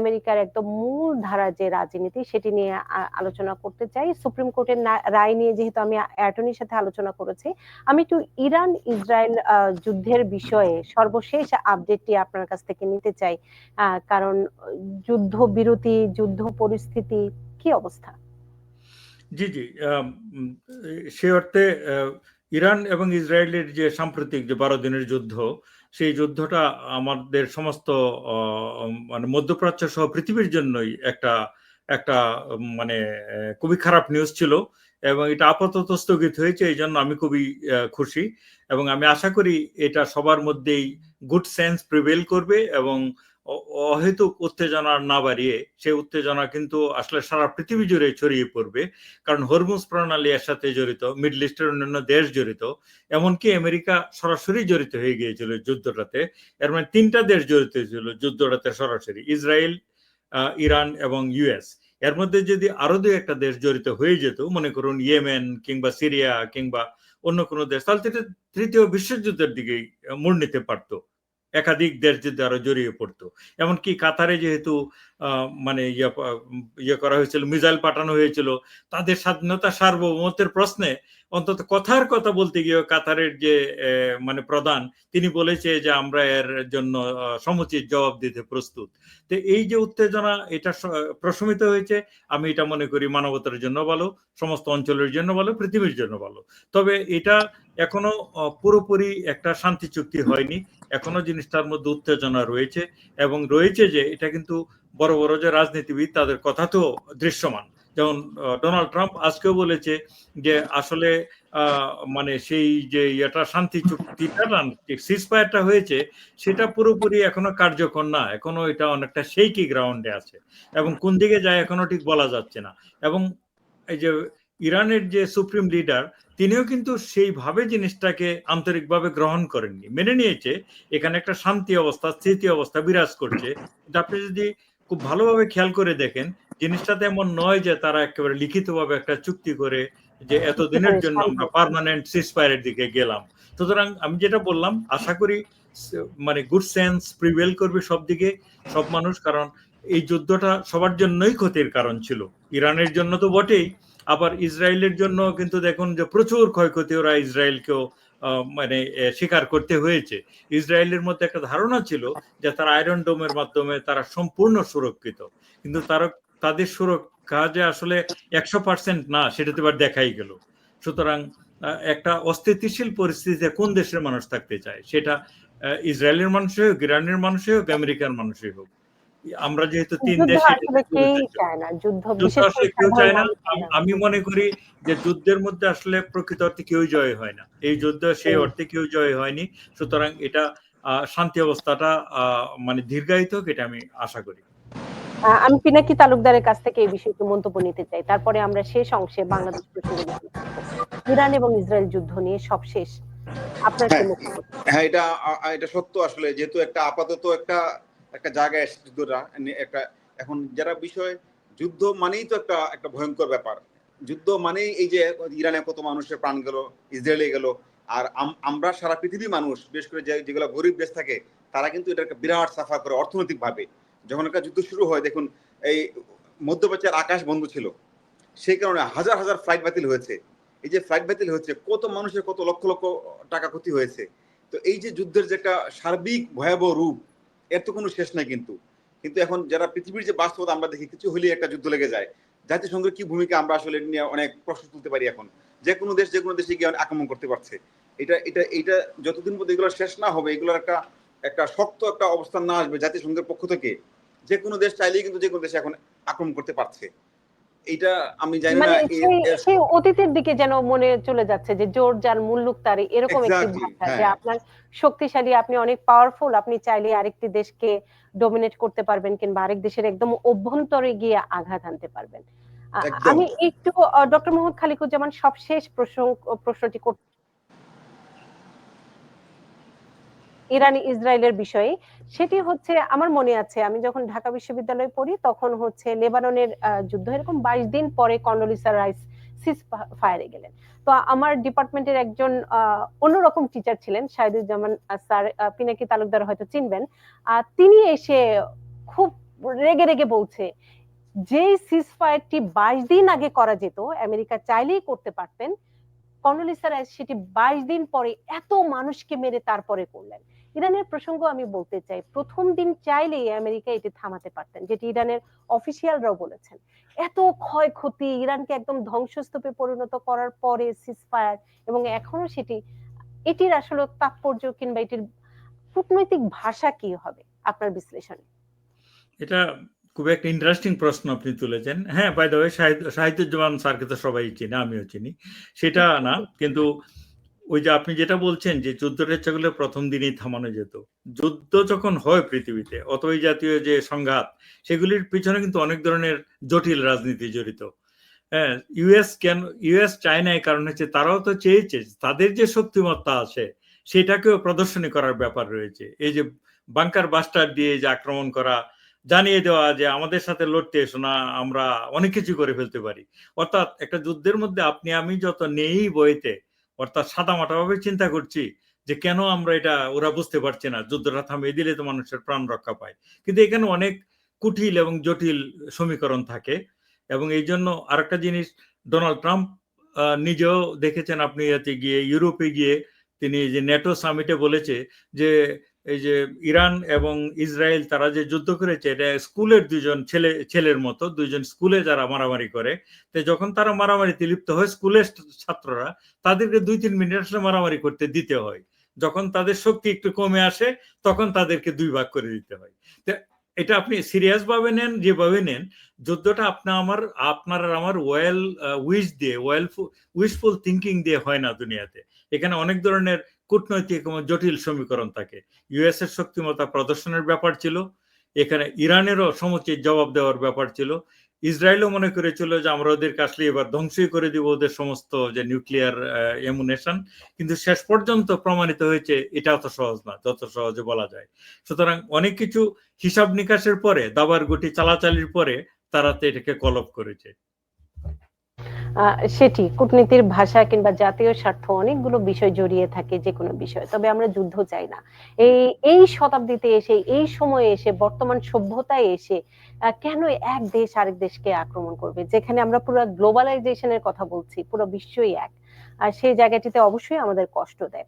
আমেরিকার একদম মূল ধারা যে রাজনীতি, সেটি নিয়ে আলোচনা করতে চাই। সুপ্রিম কোর্টের রায় নিয়ে যেহেতু আমি অ্যাটর্নির সাথে আলোচনা করেছি, আমি একটু ইরান ইসরায়েল যুদ্ধের বিষয়ে সর্বশেষ আপডেটটি আপনার কাছ থেকে নিতে চাই। কারণ যুদ্ধ বিরতি যুদ্ধ পরিস্থিতি, কি অবস্থা? জি জি সে অর্থে ইরান এবং ইসরায়েলের যে সাম্প্রতিক যে বারো দিনের যুদ্ধ সেই যুদ্ধটা আমাদের সমস্ত মানে মধ্যপ্রাচ্য সহ পৃথিবীর জন্যই একটা একটা মানে খুবই খারাপ নিউজ ছিল এবং এটা আপাতত স্থগিত হয়েছে, এই জন্য আমি খুবই খুশি এবং আমি আশা করি এটা সবার মধ্যেই গুড সেন্স প্রিভেল করবে এবং অহেতুক উত্তেজনা না বাড়িয়ে সে উত্তেজনা কিন্তু আসলে সারা পৃথিবী জুড়ে ছড়িয়ে পড়বে। কারণ হরমুজ প্রণালী এর সাথে জড়িত, মিডল ইস্টের অন্যান্য দেশ জড়িত, এমনকি আমেরিকা সরাসরি জড়িত হয়ে গিয়েছিল যুদ্ধটাতে। এর মানে তিনটা দেশ জড়িত হয়েছিল যুদ্ধটাতে সরাসরি, ইসরায়েল ইরান এবং ইউএস এর মধ্যে যদি আরও দু একটা দেশ জড়িত হয়ে যেত, মনে করুন ইয়েমেন কিংবা সিরিয়া কিংবা অন্য কোনো দেশ, তাহলে তৃতীয় বিশ্বযুদ্ধের দিকেই মোড় নিতে পারতো। একাধিক দেশ যে জড়িয়ে পড়তো। এমনকি কাতারে যেহেতু মানে ইয়ে ইয়ে করা হয়েছিল মিজাইল পাঠানো হয়েছিল, তাদের স্বাধীনতা সার্বভৌমত্বের প্রশ্নে অন্তত কথার কথা বলতে গিয়ে কাতারের যে মানে প্রধান, তিনি বলেছে যে আমরা এর জন্য সমুচিত জবাব দিতে প্রস্তুত। তো এই যে উত্তেজনা, এটা প্রশমিত হয়েছে, আমি এটা মনে করি মানবতার জন্য ভালো, সমস্ত অঞ্চলের জন্য ভালো, পৃথিবীর জন্য ভালো। তবে এটা এখনও পুরোপুরি একটা শান্তি চুক্তি হয়নি। এখনও জিনিসটার মধ্যে উত্তেজনা রয়েছে এবং রয়েছে যে, এটা কিন্তু বড় বড় যে রাজনীতিবিদ, তাদের কথা তো দৃশ্যমান। যেমন ডোনাল্ড ট্রাম্প আজকেও বলেছে যে আসলে মানে সেই যে ইয়েটা, শান্তি চুক্তিটা সিসফায়ারটা হয়েছে, সেটা পুরোপুরি এখনও কার্যকর না। এখনও এটা অনেকটা সেইকি গ্রাউন্ডে আছে এবং কোন দিকে যায় এখনও ঠিক বলা যাচ্ছে না। এবং এই যে ইরানের যে সুপ্রিম লিডার তিনিও কিন্তু সেইভাবে জিনিসটাকে আন্তরিকভাবে গ্রহণ করেননি। মেনে নিয়েছে, এখানে একটা শান্তি অবস্থা, স্থিতি অবস্থা বিরাজ করছে। আপনি যদি খুব ভালোভাবে খেয়াল করে দেখেন জিনিসটাতে এমন নয় যে তারা একেবারে লিখিতভাবে একটা চুক্তি করে যে এতদিনের জন্য আমরা পারমানেন্ট সিসফায়ারের দিকে গেলাম। সুতরাং আমি যেটা বললাম আশা করি মানে গুড সেন্স প্রিভেল করবে সব দিকে সব মানুষ কারণ এই যুদ্ধটা সবার জন্যই ক্ষতির কারণ ছিল। ইরানের জন্য তো বটেই আবার ইসরায়েলের জন্য কিন্তু দেখুন যে প্রচুর ক্ষয়ক্ষতি ওরা ইসরায়েলকেও মানে স্বীকার করতে হয়েছে। ইসরায়েলের মধ্যে একটা ধারণা ছিল যে তারা আয়রন ডোমের মাধ্যমে তারা সম্পূর্ণ সুরক্ষিত। কিন্তু তারা তাদের সুরক্ষা যে আসলে একশো পার্সেন্ট না সেটা তো এবার দেখাই গেল। সুতরাং একটা অস্থিতিশীল পরিস্থিতিতে কোন দেশের মানুষ থাকতে চায় সেটা ইসরায়েলের মানুষই হোক ইরানের মানুষই হোক আমেরিকার মানুষই হোক। আমরা যেহেতু তিন দেশে কেউ চায় না। আমি মনে করি যে যুদ্ধের মধ্যে আসলে প্রকৃত অর্থে কেউ জয় হয় না। এই যুদ্ধ সেই অর্থে কেউ জয় হয়নি। সুতরাং এটা শান্তি অবস্থাটা মানে দীর্ঘায়িত হোক এটা আমি আশা করি। আমি পিনাকি তালুকদারের কাছ থেকে এই বিষয়ে মন্তব্য নিতে চাই। তারপরে আমরা শেষ অংশে বাংলাদেশ ইরান এবং ইসরায়েল যুদ্ধ নিয়ে সব শেষ আপনার হ্যাঁ, হ্যাঁ এটা এটা সত্য আসলে। যেহেতু একটা আপাতত একটা একটা জায়গায় যুদ্ধটা একটা এখন যারা বিষয় যুদ্ধ মানেই তো একটা একটা ভয়ঙ্কর ব্যাপার। যুদ্ধ মানেই এই যে ইরানে কত মানুষের প্রাণ গেল ইসরায়েলে গেল আর আমরা সারা পৃথিবী মানুষ বিশেষ করে যেগুলো গরিব দেশ থাকে তারা কিন্তু এটা একটা বিরাট সাফা করে অর্থনৈতিক ভাবে যখন একটা যুদ্ধ শুরু হয়, দেখুন, এই মধ্যপ্রাচ্যের আকাশ বন্ধ ছিল। সেই কারণে হাজার হাজার ফ্লাইট বাতিল হয়েছে। এই যে ফ্লাইট বাতিল হয়েছে, কত মানুষের কত লক্ষ লক্ষ টাকা ক্ষতি হয়েছে। তো এই যে যুদ্ধের যে একটা সার্বিক ভয়াবহ রূপ, এর তো কোনো শেষ নাই কিন্তু। কিন্তু এখন যারা পৃথিবীর যে বাস্তবতা, আমরা দেখি, কিছু হলেই একটা যুদ্ধ লেগে যায়। জাতিসংঘের কি ভূমিকা, আমরা আসলে নিয়ে অনেক প্রশ্ন তুলতে পারি এখন। যে কোনো দেশ, যে কোনো দেশে গিয়ে আক্রমণ করতে পারছে। এটা এটা এটা যতদিন পর্যন্ত এগুলো শেষ না হবে, এগুলোর একটা একটা শক্ত একটা অবস্থান না আসবে জাতিসংঘের পক্ষ থেকে। যে কোনো দেশ চাইলেই কিন্তু যে কোনো দেশে এখন আক্রমণ করতে পারছে। এটা আমি জানি না মানে সেই অতীতের দিকে যেন মনে চলে যাচ্ছে যে জোর যার মুল্লুক তার এরকম একটি ভাষা যে হ্যাঁ। আপনার শক্তিশালী আপনি অনেক পাওয়ারফুল আপনি চাইলে আরেকটি দেশকে ডোমিনেট করতে পারবেন কিংবা আরেক দেশের একদম অভ্যন্তরে গিয়ে আঘাত আনতে পারবেন। আমি একটু ডক্টর মোহাম্মদ খালিকুজ্জামান সবশেষ প্রশ্ন প্রশ্নটি করতে ইরান ইসরায়েলের বিষয়ে। সেটি হচ্ছে, আমার মনে আছে, আমি যখন ঢাকা বিশ্ববিদ্যালয়ে পড়ি, তখন হচ্ছে লেবাননের যুদ্ধ, এরকম বাইশ দিন পরে কন্ডোলিসা রাইস সিস ফায়ারে গেলেন। তো আমার ডিপার্টমেন্টের একজন অন্যরকম টিচার ছিলেন, শাহিদুজ্জামান স্যার পিনাকি তালুকদার হয়তো চিনবেন। তিনি এসে খুব রেগে রেগে বলছে যে সিজ ফায়ারটি বাইশ দিন আগে করা যেত, আমেরিকা চাইলেই করতে পারতেন কর্নেলিসা রাইস সেটি বাইশ দিন পরে এত মানুষকে মেরে তারপরে করলেন। ইরানের প্রসঙ্গ আমি বলতে চাই, প্রথম দিন চাইলেই আমেরিকা এটি থামাতে পারতেন, যেটি ইরানের অফিসিয়ালরাও বলেছেন। এত ক্ষয়ক্ষতি, ইরানকে একদম ধ্বংসস্তূপে পরিণত করার পরে সিজফায়ার এবং এখনও সেটি, এটির আসলে তাৎপর্য কিংবা এটির কূটনৈতিক ভাষা কি হবে? আপনার বিশ্লেষণে। এটা খুব একটা ইন্টারেস্টিং প্রশ্ন আপনি তুলেছেন। হ্যাঁ বাই দ্য ওয়ে সাহিত্যজ্ঞান স্যারকে তো সবাই চিনি, আমিও চিনি। সেটা না, কিন্তু ওই যে আপনি যেটা বলছেন যে যুদ্ধটা ইচ্ছা প্রথম দিনেই থামানো যেত। যুদ্ধ যখন হয় পৃথিবীতে অত ওই জাতীয় যে সংঘাত, সেগুলির পিছনে কিন্তু অনেক ধরনের জটিল রাজনীতি জড়িত। হ্যাঁ ইউএস কেন ইউএস চায়না এই কারণ হচ্ছে তারাও তো চেয়েছে, তাদের যে শক্তিমত্তা আছে, সেটাকেও প্রদর্শনী করার ব্যাপার রয়েছে। এই যে বাংকার বাস্টার দিয়ে যে আক্রমণ করা জানিয়ে দেওয়া যে আমাদের সাথে লড়তে এসো না, আমরা অনেক কিছু করে ফেলতে পারি। অর্থাৎ একটা যুদ্ধের মধ্যে আপনি, আমি যত নেই বইতে, অর্থাৎ সাদামাটা ভাবে চিন্তা করছি যে কেন আমরা এটা, ওরা বুঝতে পারছে না। যুদ্ধটা থামিয়ে দিলে তো মানুষের প্রাণ রক্ষা পায়। কিন্তু এখানে অনেক কুটিল এবং জটিল সমীকরণ থাকে এবং এই জন্য আরেকটা জিনিস, ডোনাল্ড ট্রাম্প নিজেও দেখেছেন আপনি গিয়ে, ইউরোপে গিয়ে তিনি যে নেটো সামিটে বলেছে যে এই যে ইরান এবং ইসরায়েল তারা যে যুদ্ধ করেছে, এটা স্কুলের দুজন ছেলে, ছেলের মতো, দুইজন স্কুলে যারা মারামারি করে, তো যখন তারা মারামারিতে লিপ্ত হয়, স্কুলের ছাত্ররা তাদেরকে দুই তিন মিনিট আসলে মারামারি করতে দিতে হয়। যখন তাদের শক্তি একটু কমে আসে, তখন তাদেরকে দুই ভাগ করে দিতে হয়। তো এটা আপনি সিরিয়াস ভাবে নেন, যেভাবে নেন, যুদ্ধটা আপনার আমার আপনার আমার ওয়েল উইশ দিয়ে ওয়েল উইশফুল থিঙ্কিং দিয়ে হয় না দুনিয়াতে। এখানে অনেক ধরনের কূটনৈতিক এবং জটিল সমীকরণ থাকে। ইউএস এর শক্তিমত্তা প্রদর্শনের ব্যাপার ছিল, এখানে ইরানেরও সমুচিত জবাব দেওয়ার ব্যাপার ছিল। ইসরায়েলও মনে করেছিল যে, আমরা ওদেরকে আসলে এবার ধ্বংসই করে দিব ওদের সমস্ত যে নিউক্লিয়ার এমুনেশন কিন্তু শেষ পর্যন্ত প্রমাণিত হয়েছে, এটা অত সহজ না, যত সহজে বলা যায়। সুতরাং অনেক কিছু হিসাব নিকাশের পরে, দাবার গুটি চালাচালির পরে, তারা তো এটাকে কলপ করেছে। সেটি কূটনীতির ভাষা কিংবা জাতীয় স্বার্থ অনেকগুলো বিষয় জড়িয়ে থাকে যে কোনো বিষয়। তবে আমরা যুদ্ধ চাই না। এই এই শতাব্দীতে এসে, এই সময়ে এসে, বর্তমান সভ্যতায় এসে কেন এক দেশ আরেক দেশকে আক্রমণ করবে? যেখানে আমরা পুরো গ্লোবালাইজেশনের কথা বলছি, পুরো বিশ্বই এক। আর সেই জায়গাটিতে অবশ্যই আমাদের কষ্ট দেয়।